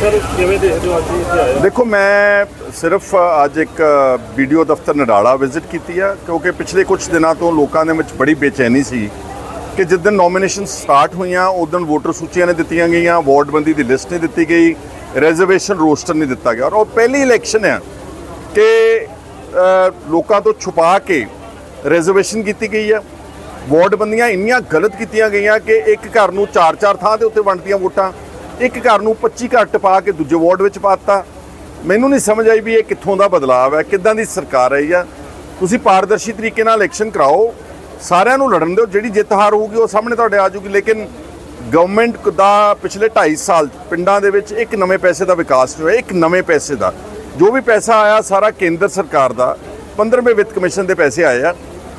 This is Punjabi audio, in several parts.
ਸਰ, ਕਿਵੇਂ ਦੇਖਦੇ ਹੋ ਅੱਜ ਇੱਥੇ ਆਏ ਦੇਖੋ, ਮੈਂ ਸਿਰਫ ਅੱਜ ਇੱਕ ਵੀਡੀਓ ਦਫ਼ਤਰ ਨਡਾਲਾ ਵਿਜ਼ਿਟ ਕੀਤੀ ਆ, ਕਿਉਂਕਿ ਪਿਛਲੇ ਕੁਝ ਦਿਨਾਂ ਤੋਂ ਲੋਕਾਂ ਦੇ ਵਿੱਚ ਬੜੀ ਬੇਚੈਨੀ ਸੀ ਕਿ ਜਿਸ ਦਿਨ ਨੋਮੀਨੇਸ਼ਨ ਸਟਾਰਟ ਹੋਈਆਂ, ਉਸ ਦਿਨ ਵੋਟਰ ਸੂਚੀਆਂ ਨੇ ਦਿੱਤੀਆਂ ਗਈਆਂ ਵਾਰਡਬੰਦੀ ਦੀ ਲਿਸਟ ਨਹੀਂ ਦਿੱਤੀ ਗਈ ਰਿਜ਼ਰਵੇਸ਼ਨ ਰੋਸਟਰ ਨਹੀਂ ਦਿੱਤਾ ਗਿਆ। ਔਰ ਉਹ ਪਹਿਲੀ ਇਲੈਕਸ਼ਨ ਹੈ ਕਿ ਲੋਕਾਂ ਤੋਂ ਛੁਪਾ ਕੇ ਰਿਜ਼ਰਵੇਸ਼ਨ ਕੀਤੀ ਗਈ ਆ। ਵਾਰਡਬੰਦੀਆਂ ਇੰਨੀਆਂ ਗਲਤ ਕੀਤੀਆਂ ਗਈਆਂ ਕਿ ਇੱਕ ਘਰ ਨੂੰ ਚਾਰ ਚਾਰ ਥਾਂ ਦੇ ਉੱਤੇ ਵੰਡਦੀਆਂ ਵੋਟਾਂ। ਇੱਕ ਘਰ ਨੂੰ 25 ਘਰ ਟਪਾ ਕੇ ਦੂਜੇ ਵਾਰਡ ਵਿੱਚ ਪਾਤਾ। ਮੈਨੂੰ ਨਹੀਂ ਸਮਝ ਆਈ ਵੀ ਇਹ ਕਿੱਥੋਂ ਦਾ ਬਦਲਾਅ ਹੈ, ਕਿੱਦਾਂ ਦੀ ਸਰਕਾਰ ਆਈ ਆ। ਤੁਸੀਂ ਪਾਰਦਰਸ਼ੀ ਤਰੀਕੇ ਨਾਲ ਇਲੈਕਸ਼ਨ ਕਰਾਓ, ਸਾਰਿਆਂ ਨੂੰ ਲੜਨ ਦਿਓ, ਜਿਹੜੀ ਜਿੱਤ ਹਾਰ ਹੋਊਗੀ ਉਹ ਸਾਹਮਣੇ ਤੁਹਾਡੇ ਆ ਜਾਊਗੀ। ਲੇਕਿਨ ਗਵਰਨਮੈਂਟ ਦਾ ਪਿਛਲੇ 2.5 ਸਾਲ ਪਿੰਡਾਂ ਦੇ ਵਿੱਚ ਇੱਕ ਨਵੇਂ ਪੈਸੇ ਦਾ ਵਿਕਾਸ ਹੋਇਆ, ਇੱਕ ਨਵੇਂ ਪੈਸੇ ਦਾ। ਜੋ ਵੀ ਪੈਸਾ ਆਇਆ ਸਾਰਾ ਕੇਂਦਰ ਸਰਕਾਰ ਦਾ 15ਵੇਂ ਵਿੱਤ ਕਮਿਸ਼ਨ ਦੇ ਪੈਸੇ ਆਏ ਆ,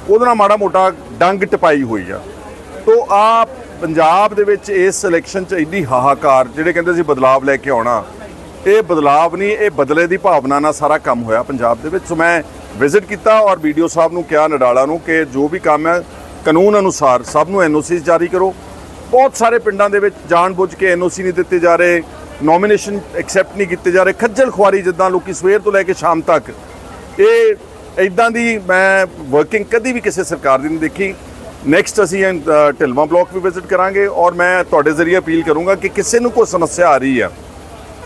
ਉਹਦੇ ਨਾਲ ਮਾੜਾ ਮੋਟਾ ਡੰਗ ਟਪਾਈ ਹੋਈ ਆ। ਤੋ ਆ ਪੰਜਾਬ ਦੇ ਵਿੱਚ ਇਸ ਇਲੈਕਸ਼ਨ 'ਚ ਇੰਨੀ ਹਾਹਾਕਾਰ, ਜਿਹੜੇ ਕਹਿੰਦੇ ਸੀ ਬਦਲਾਵ ਲੈ ਕੇ ਆਉਣਾ, ਇਹ ਬਦਲਾਵ ਨਹੀਂ, ਇਹ ਬਦਲੇ ਦੀ ਭਾਵਨਾ ਨਾਲ ਸਾਰਾ ਕੰਮ ਹੋਇਆ ਪੰਜਾਬ ਦੇ ਵਿੱਚ। ਸੋ ਮੈਂ ਵਿਜ਼ਿਟ ਕੀਤਾ ਔਰ ਵੀਡੀਓ ਸਾਹਿਬ ਨੂੰ ਕਿਹਾ, ਨਡਾਲਾ ਨੂੰ, ਕਿ ਜੋ ਵੀ ਕੰਮ ਹੈ, ਕਾਨੂੰਨ ਅਨੁਸਾਰ ਸਭ ਨੂੰ ਐਨਓਸੀ ਜਾਰੀ ਕਰੋ। ਬਹੁਤ ਸਾਰੇ ਪਿੰਡਾਂ ਦੇ ਵਿੱਚ ਜਾਣਬੁੱਝ ਕੇ ਐਨਓਸੀ ਨਹੀਂ ਦਿੱਤੇ ਜਾ ਰਹੇ ਨੋਮੀਨੇਸ਼ਨ ਐਕਸੈਪਟ ਨਹੀਂ ਕੀਤੇ ਜਾ ਰਹੇ, ਖੱਜਲ ਖੁਆਰੀ ਜਿੱਦਾਂ ਲੋਕੀ ਸਵੇਰ ਤੋਂ ਲੈ ਕੇ ਸ਼ਾਮ ਤੱਕ। ਇਹ ਇਦਾਂ ਦੀ ਮੈਂ ਵਰਕਿੰਗ ਕਦੀ ਵੀ ਕਿਸੇ ਸਰਕਾਰ ਦੀ ਨਹੀਂ ਦੇਖੀ। ਨੈਕਸਟ ਅਸੀਂ ਅ, ਢਿਲਵਾਂ ਬਲਾਕ ਵੀ ਵਿਜ਼ਿਟ ਕਰਾਂਗੇ ਔਰ ਮੈਂ ਤੁਹਾਡੇ ਜ਼ਰੀਏ ਅਪੀਲ ਕਰੂੰਗਾ ਕਿ ਕਿਸੇ ਨੂੰ ਕੋਈ ਸਮੱਸਿਆ ਆ ਰਹੀ ਹੈ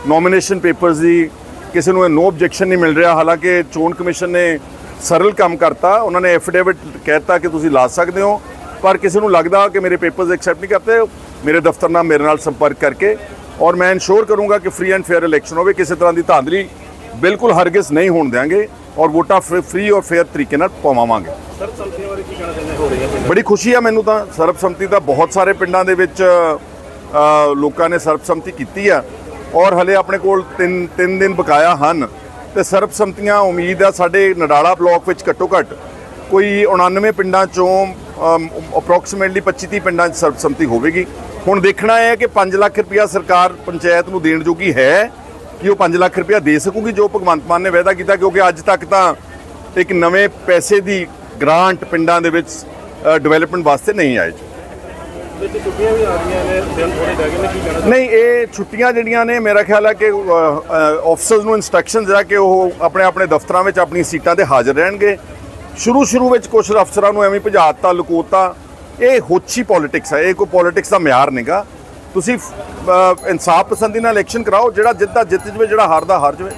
ਨੋਮੀਨੇਸ਼ਨ ਪੇਪਰਸ ਦੀ ਕਿਸੇ ਨੂੰ ਨੋ ਆਬਜੈਕਸ਼ਨ ਨਹੀਂ ਮਿਲ ਰਿਹਾ। ਹਾਲਾਂਕਿ ਚੋਣ ਕਮਿਸ਼ਨ ਨੇ ਸਰਲ ਕੰਮ ਕਰਤਾ ਉਹਨਾਂ ਨੇ ਐਫੀਡੇਵਿਟ ਕਹਿਤਾ ਕਿ ਤੁਸੀਂ ਲਾ ਸਕਦੇ ਹੋ ਪਰ ਕਿਸੇ ਨੂੰ ਲੱਗਦਾ ਕਿ ਮੇਰੇ ਪੇਪਰਸ ਐਕਸੈਪਟ ਨਹੀਂ ਕਰਤੇ ਮੇਰੇ ਦਫ਼ਤਰ ਨਾਲ ਮੇਰੇ ਨਾਲ ਸੰਪਰਕ ਕਰਕੇ ਔਰ ਮੈਂ ਇਨਸ਼ੋਰ ਕਰੂੰਗਾ ਕਿ ਫ੍ਰੀ ਐਂਡ ਫੇਅਰ ਇਲੈਕਸ਼ਨ ਹੋਵੇ ਕਿਸੇ ਤਰ੍ਹਾਂ ਦੀ ਧਾਂਦਲੀ ਬਿਲਕੁਲ ਹਰਗਿਜ਼ ਨਹੀਂ ਹੋਣ ਦੇਵਾਂਗੇ ਔਰ ਵੋਟਾਂ ਫ੍ਰੀ ਔਰ ਫੇਅਰ ਤਰੀਕੇ ਨਾਲ ਪਵਾਵਾਂਗੇ। ਸਰ ਸੰਸਥਾ ਬਾਰੇ ਕੀ ਕਹਿਣਾ ਚਾਹੁੰਦੇ ਹੋ ਰਹੀ ਹੈ ਬੜੀ ਖੁਸ਼ੀ ਆ ਮੈਨੂੰ ਤਾਂ ਸਰਬਸੰਮਤੀ ਦਾ ਬਹੁਤ ਸਾਰੇ ਪਿੰਡਾਂ ਦੇ ਵਿੱਚ ਲੋਕਾਂ ਨੇ ਸਰਬਸੰਮਤੀ ਕੀਤੀ ਆ। ਔਰ ਹਲੇ ਆਪਣੇ ਕੋਲ 3 3 ਦਿਨ ਬਕਾਇਆ ਹਨ। ਤੇ ਸਰਬਸੰਮਤੀਆਂ ਉਮੀਦ ਆ ਸਾਡੇ ਨਡਾਲਾ ਬਲਾਕ ਵਿੱਚ ਘੱਟੋ ਘੱਟ ਕੋਈ 99 ਪਿੰਡਾਂ ਚੋਂ ਅਪਰੋਕਸੀਮੇਟਲੀ 25 30 ਪਿੰਡਾਂ 'ਚ ਸਰਬਸੰਮਤੀ ਹੋਵੇਗੀ। ਹੁਣ ਦੇਖਣਾ ਇਹ ਹੈ ਕਿ 5 ਲੱਖ ਰੁਪਇਆ ਸਰਕਾਰ ਪੰਚਾਇਤ ਨੂੰ ਦੇਣ ਜੋਗੀ ਹੈ ਕਿ ਉਹ 5 ਲੱਖ ਰੁਪਇਆ ਦੇ ਸਕੂਗੀ, ਜੋ ਭਗਵੰਤ ਮਾਨ ਨੇ ਵਾਅਦਾ ਕੀਤਾ, ਕਿਉਂਕਿ ਅੱਜ ਤੱਕ ਤਾਂ ਇੱਕ ਨਵੇਂ ਪੈਸੇ ਦੀ ਗ੍ਰਾਂਟ ਪਿੰਡਾਂ ਦੇ ਵਿੱਚ ਡਿਵੈਲਪਮੈਂਟ ਵਾਸਤੇ ਨਹੀਂ ਆਏ ਜੀ। ਨਹੀਂ ਇਹ ਛੁੱਟੀਆਂ ਜਿਹੜੀਆਂ ਨੇ ਮੇਰਾ ਖਿਆਲ ਹੈ ਕਿ ਆਫੀਸਰਸ ਨੂੰ ਇਨਸਟਰਕਸ਼ਨਸ ਹੈ ਕਿ ਉਹ ਆਪਣੇ ਆਪਣੇ ਦਫ਼ਤਰਾਂ ਵਿੱਚ ਆਪਣੀ ਸੀਟਾਂ ਤੇ ਹਾਜ਼ਰ ਰਹਿਣਗੇ। ਸ਼ੁਰੂ ਸ਼ੁਰੂ ਵਿੱਚ ਕੁਝ ਅਫਸਰਾਂ ਨੂੰ ਐਵੇਂ ਭਜਾਤਾ ਲੁਕੋਤਾ ਇਹ ਹੋਛੀ ਪੋਲਿਟਿਕਸ ਹੈ ਇਹ ਕੋਈ ਪੋਲਿਟਿਕਸ ਦਾ ਮਿਆਰ ਨਹੀਂਗਾ। ਤੁਸੀਂ ਇਨਸਾਫ ਪਸੰਦੀ ਨਾਲ ਇਲੈਕਸ਼ਨ ਕਰਾਓ ਜਿਹੜਾ ਜਿੱਤਦਾ ਜਿੱਤ ਜਵੇ ਜਿਹੜਾ ਹਾਰਦਾ ਹਾਰ ਜਵੇ।